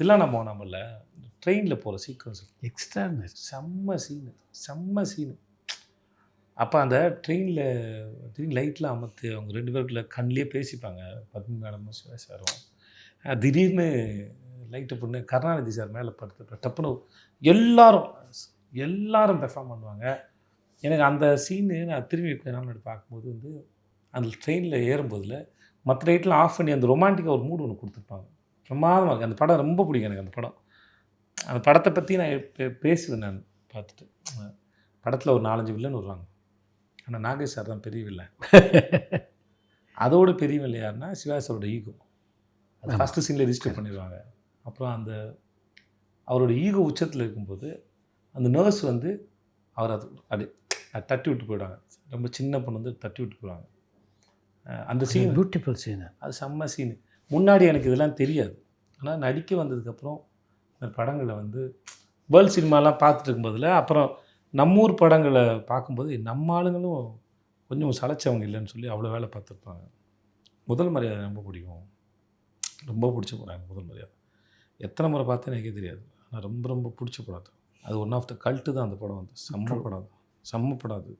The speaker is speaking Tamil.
தில்லானா மோனாமல்ல ட்ரெயினில் போகிற சீக்வன்ஸ் எக்ஸ்ட்ரா செம்ம சீனு செம்ம சீனு அப்போ அந்த ட்ரெயினில் திடீர்னு லைட்லாம் அமர்த்தி அவங்க ரெண்டு பேருக்குள்ள கண்ணிலே பேசிப்பாங்க. பத்மி மேடமும் சிவா சாரும் திடீர்னு லைட்டை பொண்ணு கருணாநிதி சார் மேலே படுத்து டப்புன்னு எல்லாரும் எல்லாரும் பெர்ஃபார்ம் பண்ணுவாங்க. எனக்கு அந்த சீனு நான் திரும்பி நாள் பார்க்கும்போது வந்து அந்த ட்ரெயினில் ஏறும்போதில் மற்ற லைட்லாம் ஆஃப் பண்ணி அந்த ரொமான்டிக்காக ஒரு மூடு ஒன்று கொடுத்துருப்பாங்க. பிரமாதமாக இருக்கு. அந்த படம் ரொம்ப பிடிக்கும் எனக்கு அந்த படம். அந்த படத்தை பற்றி நான் பேசுவேன் நான் பார்த்துட்டு. படத்தில் ஒரு நாலஞ்சு வில்லன் வருவாங்க. ஆனால் நாகேஷ் சார் தான் பெரிய வில்லன் அதோட பெரிய வில்லன் யாருன்னா சிவா சாரோட ஈகோ அது. ஃபஸ்ட்டு சீனில் ரிஜிஸ்டர் பண்ணிடுவாங்க. அப்புறம் அந்த அவரோட ஈகோ உச்சத்தில் இருக்கும்போது அந்த நர்ஸ் வந்து அவர் அது அப்படி தட்டி விட்டு போயிடுவாங்க. ரொம்ப சின்ன பொண்ணு வந்து தட்டி விட்டு போயிடுவாங்க. அந்த சீன் பியூட்டிஃபுல் சீனு அது செம்ம சீனு முன்னாடி எனக்கு இதெல்லாம் தெரியாது. ஆனால் நடிக்க வந்ததுக்கப்புறம் இந்த படங்களை வந்து வேர்ல்ட் சினிமாலாம் பார்த்துட்டு இருக்கும்போதில் அப்புறம் நம்ம ஊர் படங்களை பார்க்கும்போது நம்ம ஆளுங்களும் கொஞ்சம் சளைச்சவங்க இல்லைன்னு சொல்லி அவ்வளோ வேலை பார்த்துருப்பாங்க. முதல் மரியாதை ரொம்ப பிடிக்கும். ரொம்ப பிடிச்ச படம் எனக்கு முதல் மரியாதை. எத்தனை முறை பார்த்தேன்னு எனக்கே தெரியாது. ஆனால் ரொம்ப ரொம்ப பிடிச்ச படம் அது. அது ஒன் ஆஃப் த கல்ட்டு தான் அந்த படம் வந்து. செம்ம படம் செம்ம படம் அது.